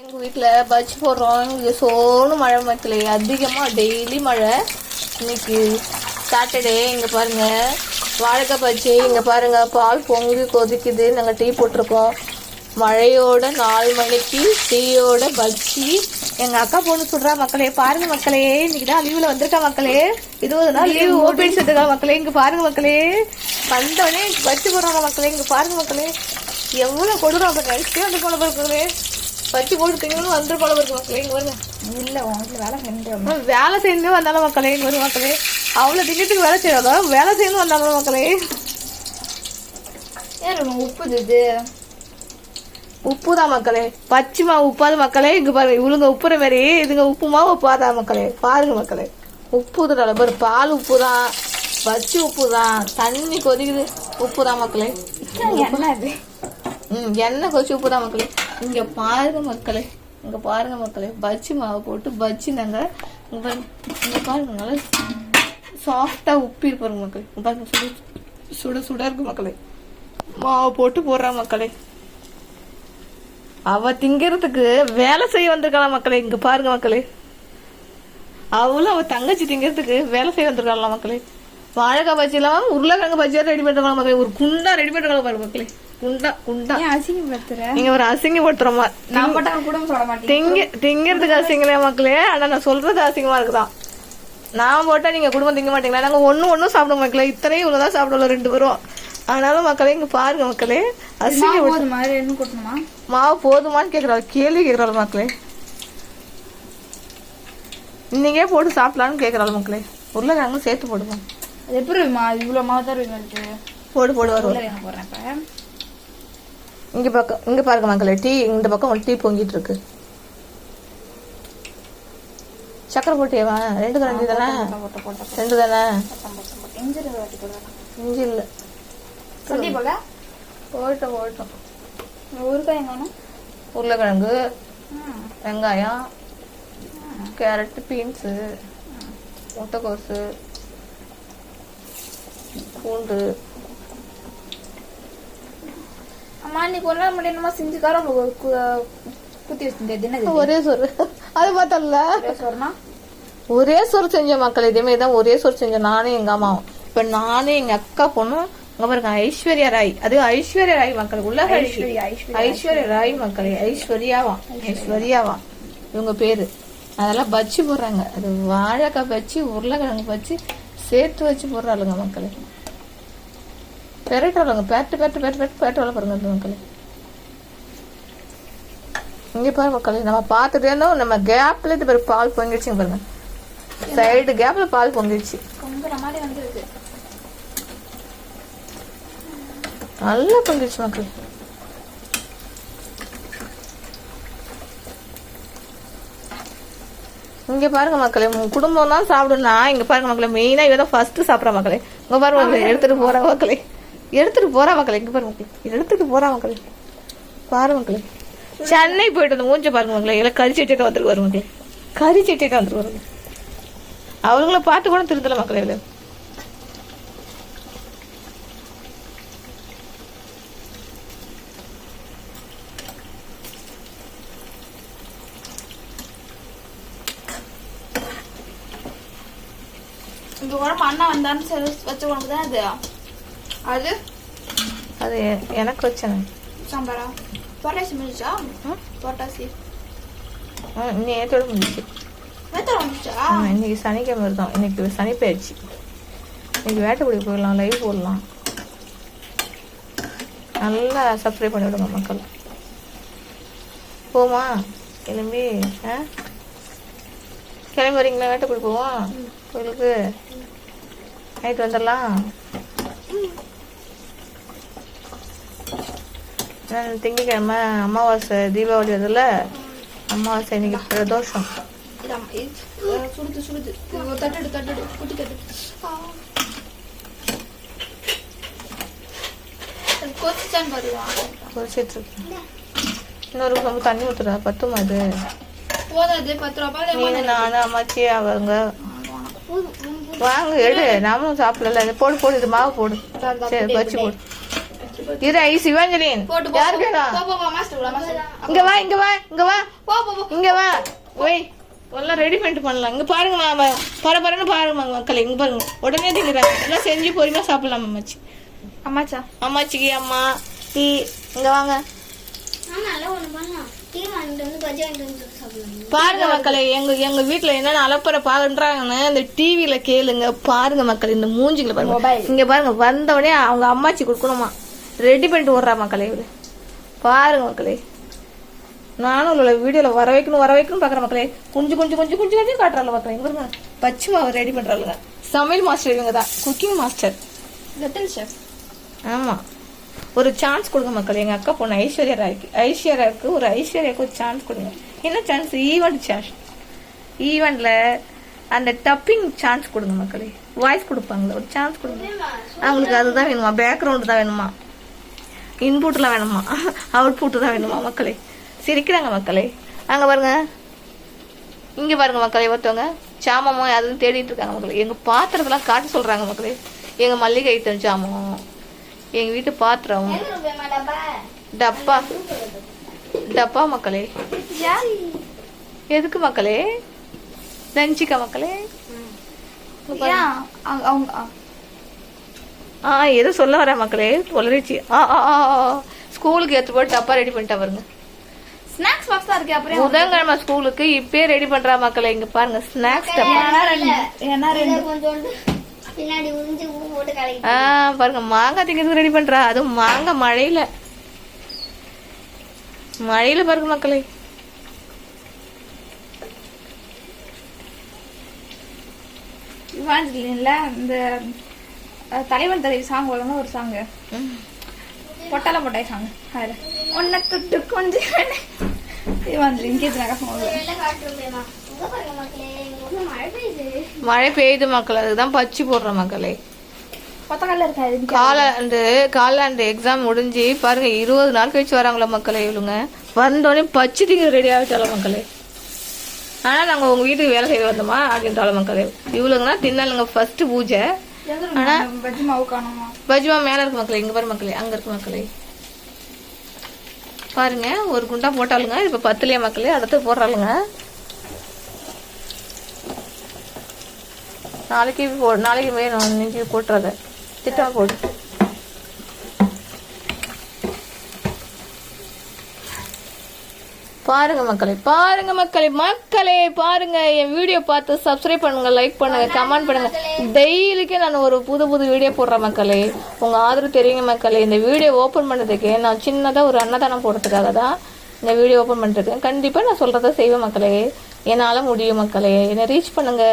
எங்கள் வீட்டில் பஜ்ஜி போடுறோம். இங்கே சோனு மழை மக்களே அதிகமாக டெய்லி மழை. இன்னைக்கு சாட்டர்டே இங்கே பாருங்க. வாழைக்காய் பஜ்ஜி இங்கே பாருங்க. பால் பொங்கி கொதிக்குது. நாங்கள் டீ போட்டிருக்கோம். மழையோட நாலு மணிக்கு டீயோட பஜ்ஜி. எங்கள் அக்கா பொண்ணு சொல்கிறா மக்களே பாருங்க மக்களே. இன்னைக்கு தான் லீவில் வந்திருக்கா மக்களே. இருபது நாள் லீவ் ஓபன் சொல்லிருக்கா மக்களே. இங்கே பாருங்க மக்களே. வந்தோடனே பஜ்ஜி போடுறாங்க மக்களே. இங்கே பாருங்க மக்களே. எவ்வளோ கொடுறோம் அப்போ நைட்டே வந்து போல மக்களே. பச்சை போட்டு திங்கணும் வந்துரு போல இருக்கு மக்களே இங்க வருங்க இல்ல உங்க வேலை செஞ்சோம் வேலை செய்யணும் வந்தாலும் மக்களே இங்க வரும் மக்களே. அவ்வளவு திங்கத்துக்கு வேலை செய்யாதோ வேலை செய்யணும் வந்தாலும் மக்களே. ஏன் உப்புது இது? உப்பு தான் மக்களே பச்சைமா உப்பாது மக்களே. இங்க பாருங்க இவளுங்க உப்புற மாதிரி இதுங்க உப்புமா உப்பாதா மக்களே? பாருங்க மக்களே. உப்பு தான் பாரு பால் உப்பு தான் பச்சை உப்பு தான் தண்ணி கொதிக்குது. உப்பு தான் மக்களே என்ன ம் எண்ணெய் கொச்சு உப்பு தான் மக்களே? இங்க பாருங்க மக்களே இங்க பாருங்க மக்களே. பஜ்ஜி மாவு போட்டு பஜ்ஜி நாங்க இங்க பாருங்க நல்லா சாஃப்டா உப்பி பாருங்க மக்களே. பாருங்க சுட சுட சுட இருக்கு மக்களே. மாவு போட்டு போடுறா மக்களே. அவ திங்கிறதுக்கு வேலை செய்ய வந்திருக்கலாம் மக்களே? இங்க பாருங்க மக்களே. அவளும் அவ தங்கச்சி திங்கிறதுக்கு வேலை செய்ய வந்திருக்காங்களா மக்களே? வாழைக்காய் பஜ்ஜி எல்லாம் உருளைக்கிழங்கு பஜ்ஜியா ரெடி பண்ணுறாங்களா மக்களே? ஒரு குண்டா ரெடி பண்ணுறாங்களா பாருங்க மக்களே. குண்டா குண்டா. நீங்க ஒரு அசிங்கப்படுத்துறோமா நான் மட்டும் கூட சொல்ல மாட்டேன். திங்க திங்கிறதுக்கு அசிங்கலையா மக்களே? ஆனா நான் சொல்றது அசிங்கமா இருக்குதான். நான் போட்டா நீங்க குடும்பம் திங்க மாட்டீங்களா? நாங்க ஒண்ணும் ஒண்ணும் சாப்பிட மக்களே. இத்தனையும் இவ்வளவுதான் சாப்பிடல ரெண்டு பேரும். ஆனாலும் மக்களே இங்க பாருங்க மக்களே. அசிங்க மாவு போதுமான்னு கேக்குறாள் கேள்வி கேக்குறாள் மக்களே. இன்னைக்கே போட்டு சாப்பிடலான்னு கேக்குறாள் மக்களே. உருளைக்கிழங்கு சேர்த்து போடுவோம். எப்படி இவ்வளவு மாவு தான் இருக்கு. போடு போடு உருளைக்கிழங்கு போடுறேன் இங்க பக்கம் இங்க பாருங்க மக்களே டீ இந்த பக்கம் ஒரு டீ பொங்கிட்டு இருக்கு சக்கரை போட்டியவா ரெண்டு கரண்டி தானே? ரெண்டு தானே? இஞ்சி ரெண்டு இல்ல போட்டோம் போட்டோம் ஊறுகாய் எங்கணும் உருளைக்கிழங்கு வெங்காயம் கேரட் பீன்ஸு முட்டைக்கோசு பூண்டு அம்மா இன்னைக்கு ஒரு நாள் மட்டும் என்னமா செஞ்சு காரம் குத்தி வச்சிருந்தேன் ஒரே சோறு அது பார்த்தல ஒரே சோறுனா ஒரே சோறு செஞ்ச மக்கள். இதே மாதிரி தான் ஒரே சோறு செஞ்சோம் நானும் எங்க அம்மாவும். இப்ப நானும் எங்க அக்கா பொண்ணும் அங்க பாருங்க ஐஸ்வர்யா ராய். அது ஐஸ்வர்யா ராய் மக்கள். ஐஸ்வர்யா. ஐஸ்வர்யா ராய். மக்களே. ஐஸ்வர்யாவா? ஐஸ்வர்யாவா? இவங்க பேரு. அதெல்லாம் பஜ்ஜி போடுறாங்க. அது வாழைக்காய் பஜ்ஜி உருளைக்கிழங்கு பஜ்ஜி சேர்த்து வச்சு போடுறாளுங்க மக்களே. பெரட்டுறாளுங்க பேட்டு பேட்டு பேட்டு பேட்டு பேட்டுறாள பாருங்க அந்த மக்களே. இங்க பாரு மக்களே நம்ம இருந்தோம் நம்ம கேப்ல இது பாரு பால் பொங்கிடுச்சுங்க பாருங்க. சைடு கேப்ல பால் பொங்கிடுச்சு. நல்லா பொங்கிடுச்சு மக்களே. இங்க பாருங்க மக்களே குடும்பம் தான் சாப்பிடுனா இங்க பாருங்க மக்களே மெயினா இவ தான் ஃபர்ஸ்ட் சாப்பிட்ற மக்களே. இங்க பாருங்க எடுத்துட்டு போறா மக்களே. எடுத்துட்டு போறா மக்கள் எங்க பாருங்க எடுத்துட்டு போறா மக்கள். பாரு மக்கள். சென்னை போயிட்டு வந்து மூஞ்ச பாருங்க மக்களே. எல்லாம் கறி சட்டிட்டு வந்துட்டு வரும் மக்களே. கறி சட்டிட்டு வந்துட்டு வருவாங்க அவங்கள பார்த்து கூட திருந்தல மக்களே இல்லை இந்த உடம்பு அண்ணா வந்தான்னு சொல்லி வச்ச உடம்பு தான் அது அது? அது எ- எனக்கு வச்சேன். சாம்பாரா? தொட்டாசி முடிச்சா தொட்டாசி நேற்றோட முடிச்சு இன்னைக்கு சனிக்கிழமை தான் இன்னைக்கு சனி பயிற்சி இன்னைக்கு வேட்டைக்குடி போயிடலாம் லைவ் போடலாம். நல்லா சப்ஸ்கிரைப் பண்ணி விடுங்க மக்கள். போமா கிளம்பி ஆ? கிளம்பி வரீங்களா? வேட்டைக்குடி போவோம். கோயிலுக்கு நைட்டு வந்துடலாம். திங்கக்கிழமை அமாவாசை தீபாவளி அதில் அமாவாசை இன்னைக்கு பிரதோஷம் இதாம்மா, இது, அஹ், சுடுது சுடுது. இது ஒரு தட்டுடு தட்டுடு குட்டி தட்டு. ஆ. அது கொதிச்சான்னு பாருவா கொதிச்சிட்டு இருக்கு இன்னொரு ரொம்ப தண்ணி ஊத்துறா பத்துமா இது? போதாது பத்து ரூபா பால். நீ நானு அம்மாச்சி அவங்க. வாங்க எடு. நாமளும் சாப்பிடல போடு போடு இது மாவு போடு. சரி வச்சு போடு. இரு ஐ சிவாஞ்சலின் யாருக்கு. இங்க வா இங்க வா இங்க வா. போ போ போ. இங்க வா. ஒய் எல்லாம் ரெடி பண்ணிட்டு பண்ணலாம். இங்க பாருங்க மாமா. பர பரன்னு பாருங்க மக்கள். இங்க பாருங்க. உடனே திங்கிறாங்க எல்லாம் செஞ்சு பொறுமையா சாப்பிடலாம் அம்மாச்சி. அம்மாச்சா? அம்மாச்சிக்கு அம்மா டீ இங்க வாங்க. பாருங்க மக்களே எங்க எங்க வீட்ல என்னென்ன அலப்பற பாக்குறாங்கன்னு இந்த டிவில கேளுங்க. பாருங்க மக்கள் இந்த மூஞ்சிகளை பாருங்க. இங்க பாருங்க வந்த உடனே அவங்க அம்மாச்சி கொடுக்கணுமா? ரெடி பண்ணிட்டு விடுறா மக்களே. இவரு பாருங்க மக்களே. நானும் உள்ள வீடியோல வர வைக்கணும் வர வைக்கணும் பாக்குறேன் மக்களே. குஞ்சு குஞ்சு குஞ்சு குஞ்சு குஞ்சு காட்டுறாள் மக்களே. இங்க பாருங்க. பச்சை மாவு ரெடி பண்றாளுங்க. சமையல் மாஸ்டர் இவங்க தான். குக்கிங் மாஸ்டர் லிட்டில் ஷெஃப் ஆமா. ஒரு சான்ஸ் கொடுங்க மக்கள். எங்க அக்கா பொண்ணு ஐஸ்வர்யா ராய்க்கு ஐஸ்வர்யாவுக்கு ஒரு ஐஸ்வர்யாவுக்கு ஒரு சான்ஸ் கொடுங்க. என்ன சான்ஸ் ஈவெண்ட் சான்ஸ் ஈவெண்ட்ல அந்த டப்பிங் சான்ஸ் கொடுங்க மக்களே. வாய்ஸ் கொடுப்பாங்களே ஒரு சான்ஸ் கொடுங்க. அவங்களுக்கு அதுதான் வேணுமா? பேக்ரவுண்ட் தான் வேணுமா? இன்புட்லாம் வேணுமா? அவுட்புட் தான் வேணுமா மக்களே? சிரிக்கிறாங்க மக்களே. அங்க பாருங்க. இங்க பாருங்க மக்களே ஒருத்தவங்க சாமமோ அதுவும் தேடிட்டு இருக்காங்க மக்களே. எங்க பாத்திரத்தெல்லாம் காட்ட சொல்றாங்க மக்களே. எங்க மல்லிகை ஐட்டம் சாமம். எங்க வீட்டு பாத்திரம். டப்பா? டப்பா. மக்களே. எதுக்கு மக்களே? லஞ்சுக்கா மக்களே. அவங்க ஆ. ஏதோ சொல்ல வரேன் மக்களே? தொலரிச்சு ஆ ஆ ஆ. ஸ்கூலுக்கு எடுத்து போய் டப்பா ரெடி பண்ணிட்டா பாருங்க. ஸ்நாக்ஸ் பாக்ஸ் தான் இருக்கு அப்புறம் புதன்கிழமை ஸ்கூலுக்கு இப்பயே ரெடி பண்றா மக்களே இங்க பாருங்க ஸ்நாக்ஸ் டப்பா. போட்டு ஆ பாருங்க மாங்காய் திங்கிறதுக்கு ரெடி பண்றா. அதுவும் மாங்காய் மழையில. மழையில பாருங்க மக்களே. இவாஞ்சலின்ல இந்த தலைவன் தலைவி சாங் வரும்ல ஒரு சாங் பொட்டால பொட்டாய் சாங் அதுல. ஒன்ன தொட்டு கொஞ்சம் மழை பெய்யுது மக்கள் அதுதான் பச்சி போடுற மக்களே. காலாண்டு காலாண்டு எக்ஸாம் முடிஞ்சு பாருங்க இருபது நாள் கழிச்சு வராங்களா மக்களே இவளுங்க. வந்தோடனே பச்சை திங்க ரெடி ஆகிட்டாலும் மக்களே. ஆனா நாங்க உங்க வீட்டுக்கு வேலை செய்ய வந்தோமா அப்படின்றாலும் மக்களே. இவளுங்கன்னா தின்னாலுங்க ஃபர்ஸ்ட் பூஜை. ஆனா பஜ்ஜி மாவு காணுமா மேல இருக்கு மக்களே இங்க பாரு மக்களே அங்க இருக்கு மக்களே. பாருங்க ஒரு குண்டா போட்டாளுங்க இப்ப பத்துலயே மக்களே அடுத்து போடுறாளுங்க. நாளைக்கு போ நாளைக்கு வேணும் இன்னைக்கு போட்டுறத. திட்டமா போடு. பாருங்க மக்களே பாருங்க மக்களே மக்களே பாருங்க. என் வீடியோ பார்த்து சப்ஸ்கிரைப் பண்ணுங்க லைக் பண்ணுங்க கமெண்ட் பண்ணுங்க. டெய்லிக்கே நான் ஒரு புது புது வீடியோ போடுறேன் மக்களே. உங்க ஆதரவு தெரியுங்க மக்களே. இந்த வீடியோ ஓபன் பண்ணதுக்கு நான் சின்னதா ஒரு அன்னதானம் போடுறதுக்காக தான் இந்த வீடியோ ஓபன் பண்ணிருக்கேன் கண்டிப்பா நான் சொல்றத செய்வேன் மக்களே. என்னால முடியும் மக்களே. என்னை ரீச் பண்ணுங்க.